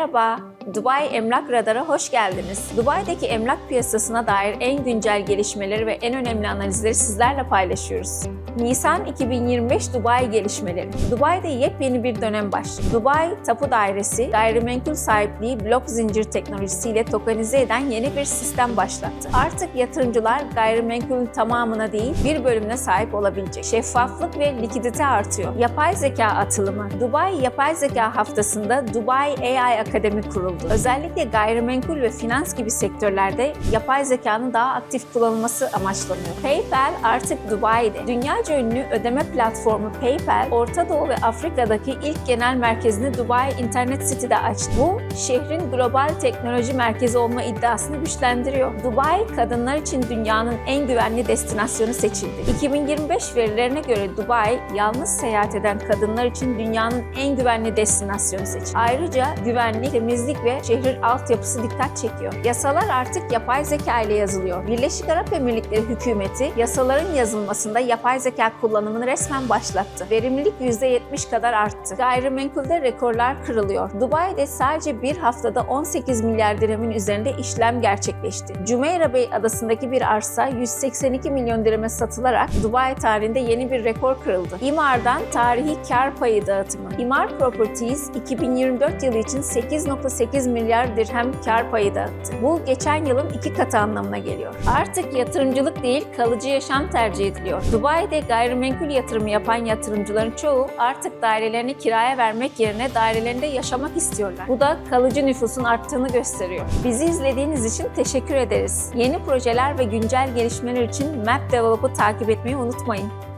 Merhaba, Dubai Emlak Radar'a hoş geldiniz. Dubai'deki emlak piyasasına dair en güncel gelişmeleri ve en önemli analizleri sizlerle paylaşıyoruz. Nisan 2025 Dubai gelişmeleri. Dubai'de yepyeni bir dönem başlıyor. Dubai Tapu Dairesi, gayrimenkul sahipliği blok zincir teknolojisiyle tokenize eden yeni bir sistem başlattı. Artık yatırımcılar gayrimenkulün tamamına değil, bir bölümüne sahip olabilecek. Şeffaflık ve likidite artıyor. Yapay zeka atılımı. Dubai Yapay Zeka Haftası'nda Dubai AI Akademi kuruldu. Özellikle gayrimenkul ve finans gibi sektörlerde yapay zekanın daha aktif kullanılması amaçlanıyor. PayPal artık Dubai'de. Dünyaca ünlü ödeme platformu PayPal, Orta Doğu ve Afrika'daki ilk genel merkezini Dubai Internet City'de açtı. Bu, şehrin global teknoloji merkezi olma iddiasını güçlendiriyor. Dubai, kadınlar için dünyanın en güvenli destinasyonu seçildi. 2025 verilerine göre Dubai, yalnız seyahat eden kadınlar için dünyanın en güvenli destinasyonu seçildi. Ayrıca güvenlik, temizlik ve şehrin altyapısı dikkat çekiyor. Yasalar artık yapay zeka ile yazılıyor. Birleşik Arap Emirlikleri hükümeti yasaların yazılmasında yapay zeka kullanımını resmen başlattı. Verimlilik %70 kadar arttı. Gayrimenkulde rekorlar kırılıyor. Dubai'de sadece bir haftada 18 milyar dirhemin üzerinde işlem gerçekleşti. Jumeirah Bey adasındaki bir arsa 182 milyon dirheme satılarak Dubai tarihinde yeni bir rekor kırıldı. İmar'dan tarihi kar payı dağıtımı. İmar Properties 2024 yılı için 8.8 milyar dirhem kar payı dağıttı. Bu geçen yılın iki katı anlamına geliyor. Artık yatırımcılık değil kalıcı yaşam tercih ediliyor. Dubai'de gayrimenkul yatırımı yapan yatırımcıların çoğu artık dairelerini kiraya vermek yerine dairelerinde yaşamak istiyorlar. Bu da kalıcı nüfusun arttığını gösteriyor. Bizi izlediğiniz için teşekkür ederiz. Yeni projeler ve güncel gelişmeler için Map Develop'u takip etmeyi unutmayın.